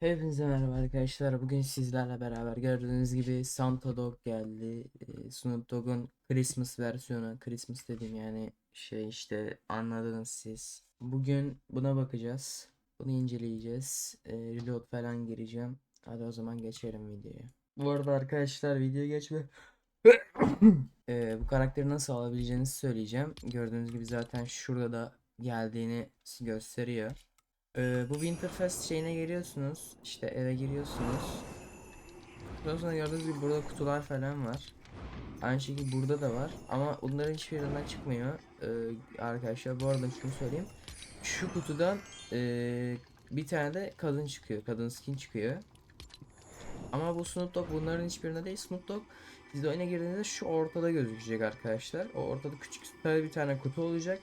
Hepinize merhaba arkadaşlar. Bugün sizlerle beraber gördüğünüz gibi Santa Dog geldi. Ee, Snoop Dogg'un Christmas versiyonu. Christmas dedim yani şey işte anladınız siz. Bugün buna bakacağız. Bunu inceleyeceğiz. Ee, reload falan gireceğim. Hadi o zaman geçelim videoya. Bu arada arkadaşlar video geçme. Ee, bu karakteri nasıl alabileceğinizi söyleyeceğim. Gördüğünüz gibi zaten şurada da geldiğini gösteriyor. Ee, bu Winterfest şeyine geliyorsunuz. İşte eve giriyorsunuz. Daha sonra gördüğünüz gibi burada kutular falan var. Aynı şekilde burada da var. Ama bunların hiçbirinden çıkmıyor. Ee, arkadaşlar bu arada şunu söyleyeyim. Şu kutudan ee, bir tane de kadın çıkıyor. Kadın skin çıkıyor. Ama bu Snoop Dogg bunların hiçbirinde değil. Snoop Dogg siz oyuna girdiğinizde şu ortada gözükecek arkadaşlar. O ortada küçük bir tane kutu olacak.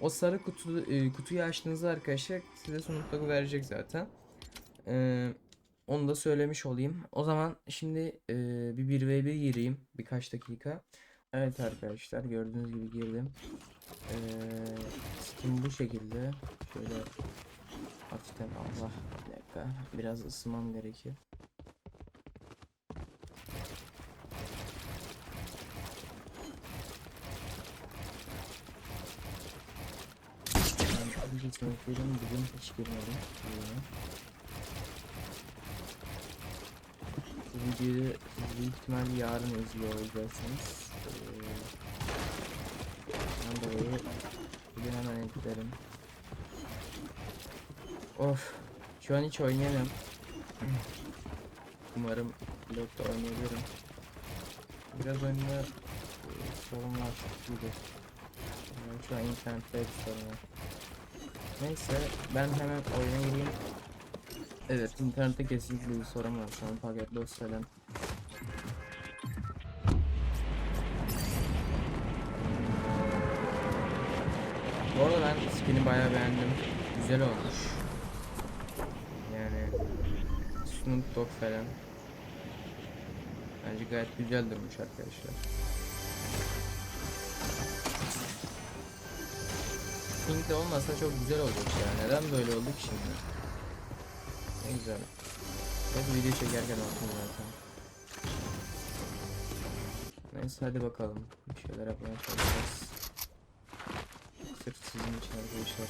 O sarı kutu, e, kutuyu açtığınızda arkadaşlar size Dogg'u verecek zaten. Ee, onu da söylemiş olayım. O zaman şimdi e, bir 1v1 gireyim birkaç dakika. Evet arkadaşlar gördüğünüz gibi girdim. Ee, skin bu şekilde. Şöyle hafiften Allah bir dakika biraz ısınmam gerekiyor. Önce sınıflarım bugün hiç girmedim. Bu videoyu büyük ihtimalle yarın izliyor olacaksınız. Ee, dolayı bugün hemen editlerim. Of. Şu an hiç oynayamıyorum. Umarım vlogda oynayabilirim. Biraz oyunda e, sorun gibi. Yani şu an internette bir sorun var. Neyse ben hemen oyuna gireyim. Evet internette kesinlikle bir sorun var şu an paket dost falan. Bu arada ben skin'i bayağı beğendim. Güzel olmuş. Yani Snoop Dogg falan. Bence gayet güzel durmuş arkadaşlar. Pink de olmasa çok güzel olacak ya. Neden böyle oldu ki şimdi? Ne güzel. Hep video çekerken olsun zaten. Neyse hadi bakalım. Bir şeyler yapmaya çalışacağız. Sırf sizin için arkadaşlar.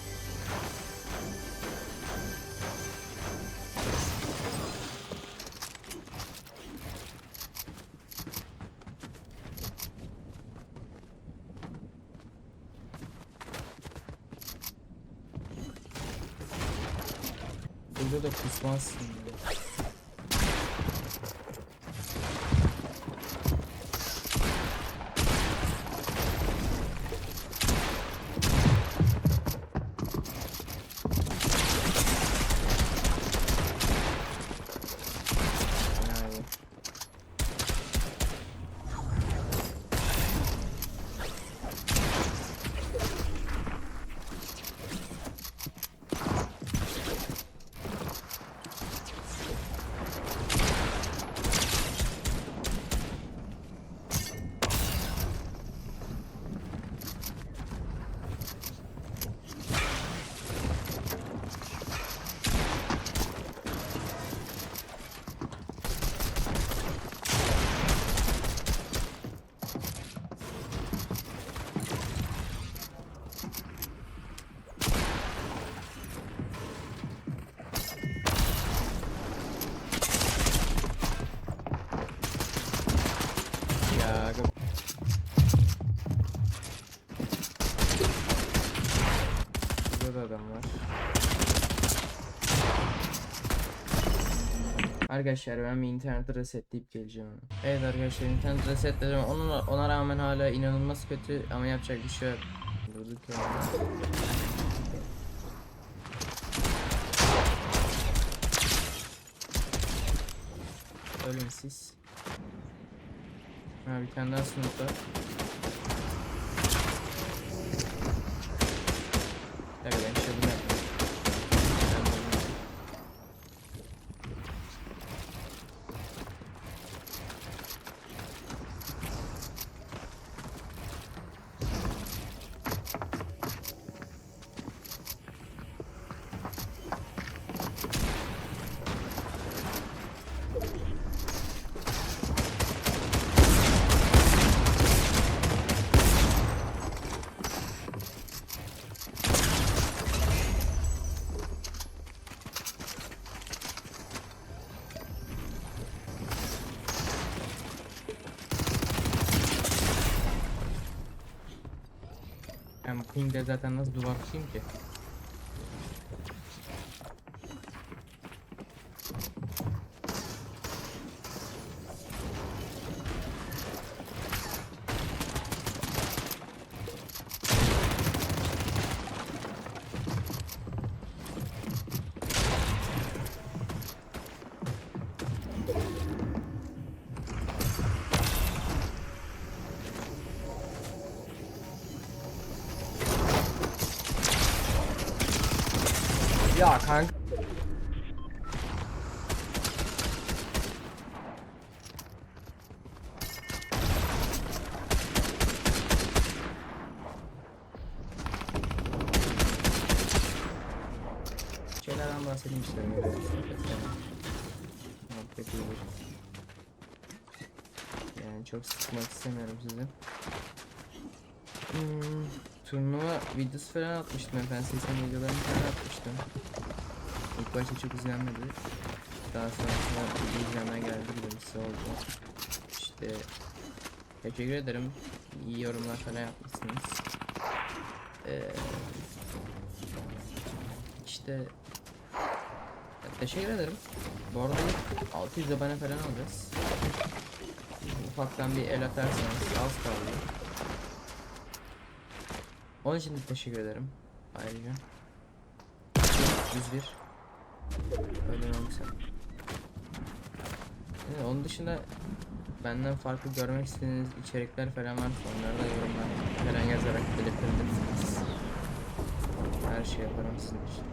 Burada da kusmazsın ya. Yani. Ya aga- Burada da adam var. Arkadaşlar ben bir interneti resetleyip geleceğim. Evet arkadaşlar internet resetledim. Ona, ona rağmen hala inanılmaz kötü ama yapacak bir şey yok. Ölün siz. Ha bir tane daha sınıf var. Tabii ben şey bunu yapmam. Ben bunu yapmam. Pingle zaten nasıl duvar tutayım ki? Ya kanka. Şeylerden bahsedeyim öyle. Muhabbet olur. Yani çok sıkmak istemiyorum sizi. Hmm, turnuva videosu falan atmıştım ben 80 videolarını falan atmıştım. İlk başta çok izlenmedi. Daha sonra izlenmeye geldi birincisi oldu. İşte teşekkür ederim. İyi yorumlar falan yapmışsınız. Ee, işte teşekkür ederim. Bu arada 600 abone falan alacağız. Ufaktan bir el atarsanız az kaldı. Onun için de teşekkür ederim. Ayrıca. 101. Öyle olmuşsa. Yani onun dışında benden farklı görmek istediğiniz içerikler falan varsa onları da yorumlar falan yazarak belirtebilirsiniz. Her şey yaparım sizin için.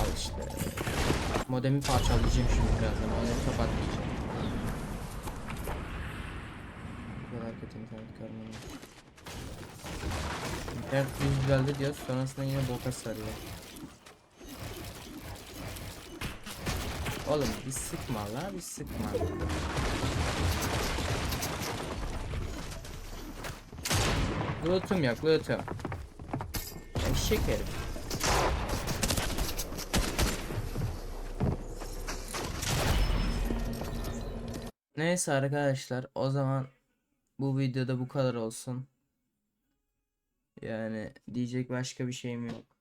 Al işte. Modemi parçalayacağım şimdi birazdan. Onu kapatmayacağım. Bu kadar kötü internet görmem. İnternet yüz düzeldi diyor. Sonrasında yine boka sarıyor. Oğlum bir sıkma la bir sıkma. Loot'um yok loot'um. Eşek herif. Neyse arkadaşlar o zaman bu videoda bu kadar olsun. Yani diyecek başka bir şeyim yok.